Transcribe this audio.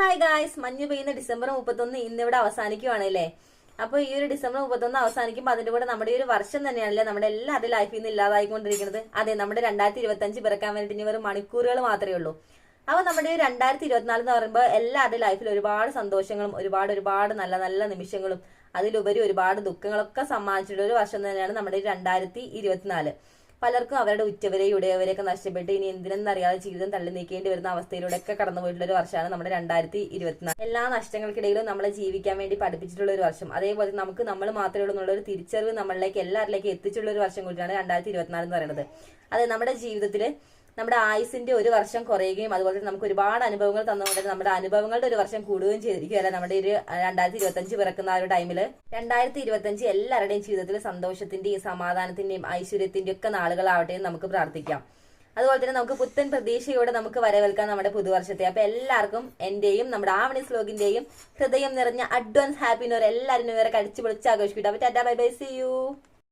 Hi guys മഞ്ഞ് പെയ്യുന്ന December മുപ്പത്തൊന്ന് ഇന്നിവിടെ അവസാനിക്കുവാണല്ലേ? അപ്പൊ ഈ ഒരു ഡിസംബർ മുപ്പത്തൊന്ന് അവസാനിക്കുമ്പോൾ അതിന്റെ കൂടെ നമ്മുടെ ഈ ഒരു വർഷം തന്നെയാണല്ലേ നമ്മുടെ എല്ലാവരുടെ ലൈഫിൽ നിന്ന് ഇല്ലാതായിക്കൊണ്ടിരിക്കുന്നത്. അതെ നമ്മുടെ രണ്ടായിരത്തി ഇരുപത്തി അഞ്ച് പിറക്കാൻ വേണ്ടിയിട്ട് ഇനി വെറും മണിക്കൂറുകൾ മാത്രമേ ഉള്ളൂ. അപ്പൊ നമ്മുടെ ഈ രണ്ടായിരത്തി ഇരുപത്തിനാല് എന്ന് പറയുമ്പോൾ എല്ലാവരുടെ ലൈഫിൽ ഒരുപാട് സന്തോഷങ്ങളും ഒരുപാട് ഒരുപാട് നല്ല നല്ല നിമിഷങ്ങളും അതിലുപരി ഒരുപാട് ദുഃഖങ്ങളൊക്കെ സമ്മാനിച്ചിട്ടുള്ള ഒരു വർഷം തന്നെയാണ് നമ്മുടെ ഈ രണ്ടായിരത്തി ഇരുപത്തിനാല് പലർക്കും അവരുടെ ഉറ്റവരെയും ഉടയവരെയൊക്കെ നഷ്ടപ്പെട്ട് ഇനി എന്തിനെന്നറിയാതെ ജീവിതം തള്ളി നീക്കേണ്ടി വരുന്ന അവസ്ഥയിലൂടെയൊക്കെ കടന്നു പോയിട്ടുള്ള ഒരു വർഷമാണ് നമ്മുടെ രണ്ടായിരത്തി ഇരുപത്തിനാല്. എല്ലാ നഷ്ടങ്ങൾക്കിടയിലും നമ്മളെ ജീവിക്കാൻ വേണ്ടി പഠിപ്പിച്ചിട്ടുള്ള ഒരു വർഷം. അതേപോലെ നമുക്ക് നമ്മൾ മാത്രമേ ഉള്ളൂ എന്നുള്ള ഒരു തിരിച്ചറിവ് നമ്മളിലേക്ക് എല്ലാവരിലേക്കും എത്തിച്ചുള്ള ഒരു വർഷം കൂടിയാണ് രണ്ടായിരത്തി ഇരുപത്തിനാല് എന്ന് പറയുന്നത്. അതെ നമ്മുടെ ജീവിതത്തിൽ നമ്മുടെ ആയുസിന്റെ ഒരു വർഷം കുറയുകയും അതുപോലെ നമുക്ക് ഒരുപാട് അനുഭവങ്ങൾ തന്നുകൊണ്ട് നമ്മുടെ അനുഭവങ്ങളുടെ ഒരു വർഷം കൂടുകയും ചെയ്തിരിക്കുകയല്ല നമ്മുടെ ഒരു രണ്ടായിരത്തി ഇരുപത്തി അഞ്ച് പിറക്കുന്ന ആ ഒരു ടൈമിൽ രണ്ടായിരത്തി ഇരുപത്തി അഞ്ച് എല്ലാവരുടെയും ജീവിതത്തിൽ സന്തോഷത്തിന്റെയും സമാധാനത്തിന്റെയും ഐശ്വര്യത്തിന്റെയും ഒക്കെ നാളുകളാവട്ടെ എന്ന് നമുക്ക് പ്രാർത്ഥിക്കാം. അതുപോലെ തന്നെ നമുക്ക് പുത്തൻ പ്രതീക്ഷയോടെ നമുക്ക് വരവേൽക്കാം നമ്മുടെ പുതുവർഷത്തെ. അപ്പൊ എല്ലാവർക്കും എന്റെയും നമ്മുടെ ആവണി സ്ലോഗിന്റെയും ഹൃദയം നിറഞ്ഞ അഡ്വാൻസ് ഹാപ്പി എല്ലാവരും ന്യൂ ഇയർ അടിച്ചു പൊളിച്ച് ആഘോഷിക്കട്ടെ. Bye bye see you